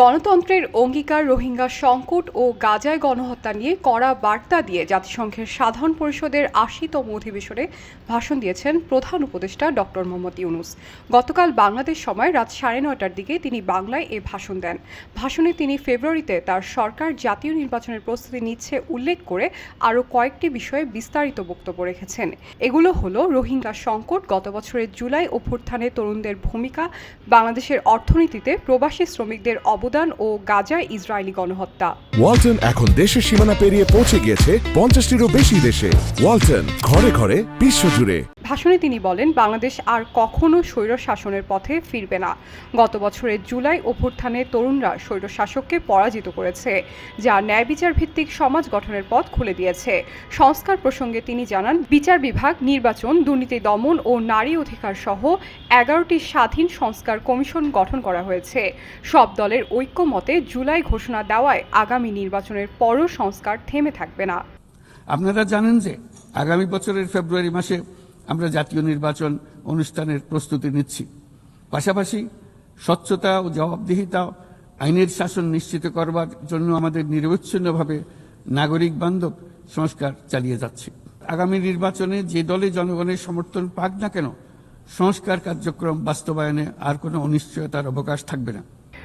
গণতন্ত্রের অঙ্গীকার রোহিঙ্গা সংকট ও গাজায় গণহত্যা নিয়ে কড়া বার্তা দিয়ে জাতিসংঘের সাধারণ পরিষদের আশিতম অধিবেশনে ভাষণ দিয়েছেন প্রধান উপদেষ্টা ডক্টর মোহাম্মদ ইউনুস। গতকাল বাংলাদেশ সময় রাত সাড়ে নয়টার দিকে তিনি বাংলায় এ ভাষণ দেন। ভাষণে তিনি ফেব্রুয়ারিতে তার সরকার জাতীয় নির্বাচনের প্রস্তুতি নিচ্ছে উল্লেখ করে আরও কয়েকটি বিষয়ে বিস্তারিত বক্তব্য রেখেছেন। এগুলো হলো রোহিঙ্গা সংকট, গত বছরের জুলাই অভ্যুত্থানে তরুণদের ভূমিকা, বাংলাদেশের অর্থনীতিতে প্রবাসী শ্রমিকদের অবদান ও গাজায় ইসরায়েলি গণহত্যা। ওয়ালটন এখন দেশের সীমানা পেরিয়ে পৌঁছে গিয়েছে পঞ্চাশটিরও বেশি দেশে। ওয়ালটন ঘরে ঘরে বিশ্বজুড়ে। ভাষণে তিনি বলেন, বাংলাদেশ আর কখনো স্বৈর শাসনের পথে ফিরবে না। গত বছরের জুলাই অভ্যুত্থানে তরুণরা স্বৈর শাসককে পরাজিত করেছে, যা ন্যায় বিচার ভিত্তিক সমাজ গঠনের পথ খুলে দিয়েছে। সংস্কার প্রসঙ্গে তিনি জানান, বিচার বিভাগ, নির্বাচন, দুর্নীতি দমন ও নারী অধিকার সহ এগারোটি স্বাধীন সংস্কার কমিশন গঠন করা হয়েছে। সব দলের ঐক্যমতে জুলাই ঘোষণা দেওয়ায় আগামী নির্বাচনের পরও সংস্কার থেমে থাকবে না। আপনারা জানেন যে আগামী বছরের ফেব্রুয়ারি মাসে আমরা জাতীয় নির্বাচন অনুষ্ঠানের প্রস্তুতি নিচ্ছি। পাশাপাশি স্বচ্ছতা ও জবাবদিহিতা আইনের শাসন নিশ্চিত করবার জন্য আমাদের নিরবচ্ছিন্নভাবে নাগরিক বান্ধব সংস্কার চালিয়ে যাচ্ছে। আগামী নির্বাচনে যে দলে জনগণের সমর্থন পাক না কেন, সংস্কার কার্যক্রম বাস্তবায়নে আর কোনো অনিশ্চয়তার অবকাশ থাকবে না।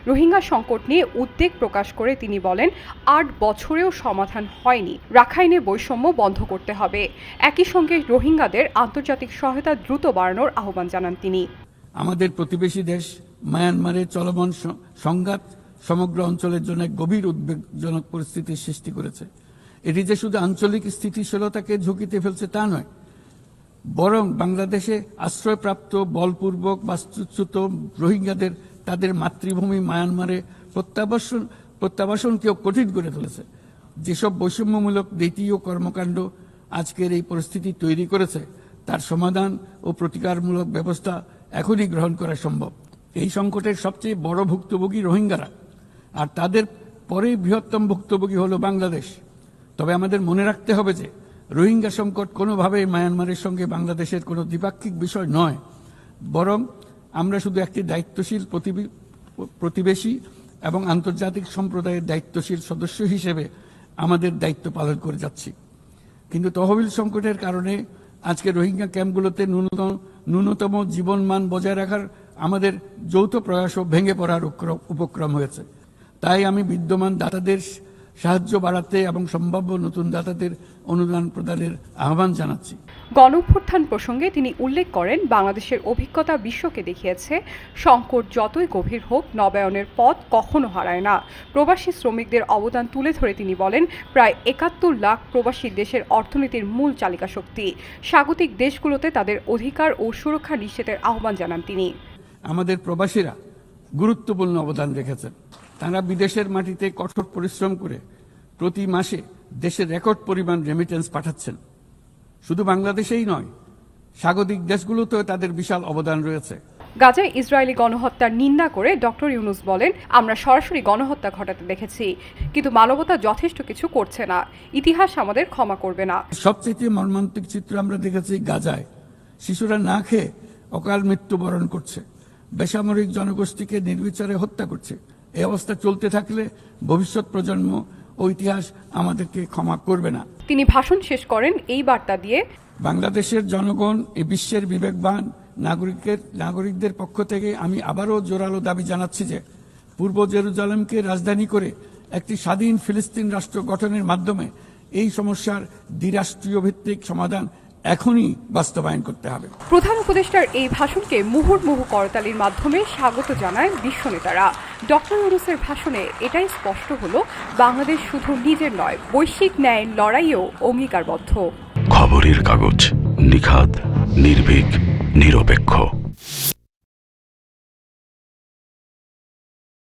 রোহিঙ্গা সংকট নিয়ে উদ্বেগ প্রকাশ করে তিনি বলেন, আট বছরেও সমাধান হয়নি। রাখাইনে বৈষম্য বন্ধ করতে হবে। একই সঙ্গে রোহিঙ্গাদের আন্তর্জাতিক সহায়তা দ্রুত বাড়ানোর আহ্বান জানান তিনি। আমাদের প্রতিবেশী দেশ মায়ানমারে চলমান সংঘাত সমগ্র অঞ্চলের জন্য গভীর উদ্বেগজনক পরিস্থিতির সৃষ্টি করেছে। এটি যে শুধু আঞ্চলিক স্থিতিশীলতাকে ঝুঁকিতে ফেলছে তা নয় বরং বাংলাদেশে আশ্রয়প্রাপ্ত, বলপূর্বক বাস্তুচ্যুত রোহিঙ্গাদের তাদের মাতৃভূমি মায়ানমারে প্রত্যাবাসন, প্রত্যাবাসনকেও কঠিন করে তুলেছে। যেসব বৈষম্যমূলক ও কর্মকাণ্ড আজকের এই পরিস্থিতি তৈরি করেছে, তার সমাধান ও প্রতিকারমূলক ব্যবস্থা এখনই গ্রহণ করা সম্ভব। এই সংকটের সবচেয়ে বড় ভুক্তভোগী রোহিঙ্গারা। আর তাদের পরেই বৃহত্তম ভুক্তভোগী হলো বাংলাদেশ। তবে আমাদের মনে রাখতে হবে যে রোহিঙ্গা সংকট কোনোভাবেই মায়ানমারের সঙ্গে বাংলাদেশের কোনো দ্বিপাক্ষিক বিষয় নয়। বরং আমরা শুধু একটি দায়িত্বশীল প্রতিবি- প্রতিবেশী এবং আন্তর্জাতিক সম্প্রদায়ের দায়িত্বশীল সদস্য হিসেবে আমাদের দায়িত্ব পালন করে যাচ্ছি। কিন্তু তহবিল সংকটের কারণে আজকে রোহিঙ্গা ক্যাম্পগুলোতে ন্যূনতম ন্যূনতম জীবনমান বজায় রাখার আমাদের যৌথ প্রয়াসও ভেঙে পড়ার উপক্রম হয়েছে। তাই আমি বিদ্যমান দাতাদের সাহায্য বাড়াতে এবং সম্ভাব্য নতুন দাতাদের অনুদান প্রদানের আহ্বান জানাচ্ছি। গণঅভ্যুত্থান প্রসঙ্গে তিনি উল্লেখ করেন বাংলাদেশের অভিজ্ঞতা বিশ্বকে দেখিয়েছে সংকট যতই গভীর হোক নবায়নের পথ কখনো হারায় না। প্রবাসী শ্রমিকদের অবদান তুলে ধরে তিনি বলেন প্রায় একাত্তর লাখ প্রবাসী দেশের অর্থনীতির মূল চালিকা শক্তি। স্বাগতিক দেশগুলোতে তাদের অধিকার ও সুরক্ষা নিশ্চিতের আহ্বান জানান তিনি। আমাদের প্রবাসীরা গুরুত্বপূর্ণ অবদান রেখেছেন। তারা বিদেশের মাটিতে কঠোর পরিশ্রম করে প্রতি মাসে দেশের রেকর্ড পরিমাণ রেমিটেন্স পাঠাচ্ছেন। শুধু বাংলাদেশেই নয় স্বাগতিক দেশগুলোতেও তাদের বিশাল অবদান রয়েছে। গাজায় ইসরায়েলি গণহত্যার নিন্দা করে ডক্টর ইউনুস বলেন আমরা সরাসরি গণহত্যা ঘটাতে দেখেছি কিন্তু মানবতা যথেষ্ট কিছু করছে না। ইতিহাস আমাদের ক্ষমা করবে না। সবচেয়ে মর্মান্তিক চিত্র আমরা দেখেছি গাজায়। শিশুরা না খেয়ে অকাল মৃত্যুবরণ করছে। বেসামরিক জনগোষ্ঠীকে নির্বিচারে হত্যা করছে। এই অবস্থা চলতে থাকলে ভবিষ্যৎ প্রজন্ম ও ইতিহাস আমাদেরকে ক্ষমা করবে না। তিনি ভাষণ শেষ করেন এই বার্তা দিয়ে। বাংলাদেশের জনগণ এই বিশ্বের বিবেকবান নাগরিকের নাগরিকদের পক্ষ থেকে আমি আবারও জোরালো দাবি জানাচ্ছি যে পূর্ব জেরুজালেমকে রাজধানী করে একটি স্বাধীন ফিলিস্তিন রাষ্ট্র গঠনের মাধ্যমে এই সমস্যার দ্বিরাষ্ট্রীয় ভিত্তিক সমাধান এখনই বাস্তবায়ন করতে হবে। প্রধান উপদেষ্টার এই ভাষণকে মুহুর্মুহু করতালির মাধ্যমে স্বাগত জানায় বিশ্ব নেতারা ডক্টর ইউনুসের ভাষণে এটাই স্পষ্ট হলো বাংলাদেশ শুধু নিজের নয় বৈশ্বিক ন্যায়ের লড়াইও অঙ্গীকারবদ্ধ। খবরের কাগজ নিখাত নির্ভীক নিরপেক্ষ।